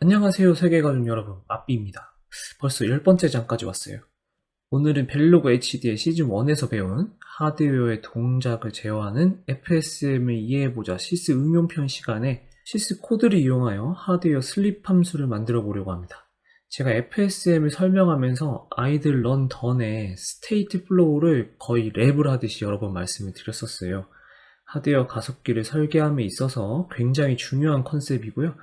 안녕하세요 세계가족 여러분 마삐입니다. 벌써 열 번째 장까지 왔어요. 오늘은 벨로그 HD의 시즌 1에서 배운 하드웨어의 동작을 제어하는 FSM을 이해해보자 시스 응용편 시간에 시스 코드를 이용하여 하드웨어 슬립 함수를 만들어 보려고 합니다. 제가 FSM을 설명하면서 아이들 런 던의 스테이트 플로우를 거의 랩을 하듯이 여러 번 말씀을 드렸었어요. 하드웨어 가속기를 설계함에 있어서 굉장히 중요한 컨셉이고요.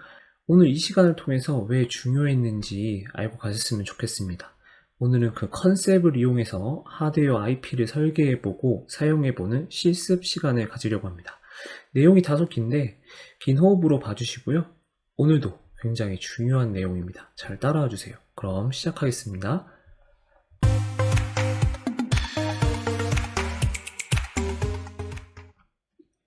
오늘 이 시간을 통해서 왜 중요했는지 알고 가셨으면 좋겠습니다. 오늘은 그 컨셉을 이용해서 하드웨어 IP를 설계해보고 사용해보는 실습 시간을 가지려고 합니다. 내용이 다소 긴데 긴 호흡으로 봐주시고요. 오늘도 굉장히 중요한 내용입니다. 잘 따라와 주세요. 그럼 시작하겠습니다.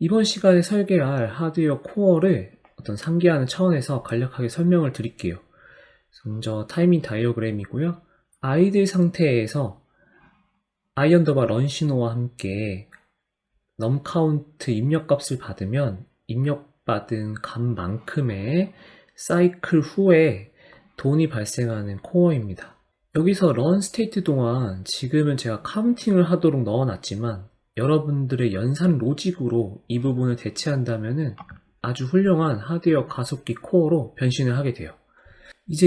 이번 시간에 설계할 하드웨어 코어를 어떤 상기하는 차원에서 간략하게 설명을 드릴게요. 먼저 타이밍 다이어그램이고요. 아이들 상태에서 아이 언더바 런시노와 함께 넘 카운트 입력값을 받으면 입력받은 값만큼의 사이클 후에 돈이 발생하는 코어입니다. 여기서 런 스테이트 동안 지금은 제가 카운팅을 하도록 넣어놨지만 여러분들의 연산 로직으로 이 부분을 대체한다면 아주 훌륭한 하드웨어 가속기 코어로 변신을 하게 돼요. 이제 이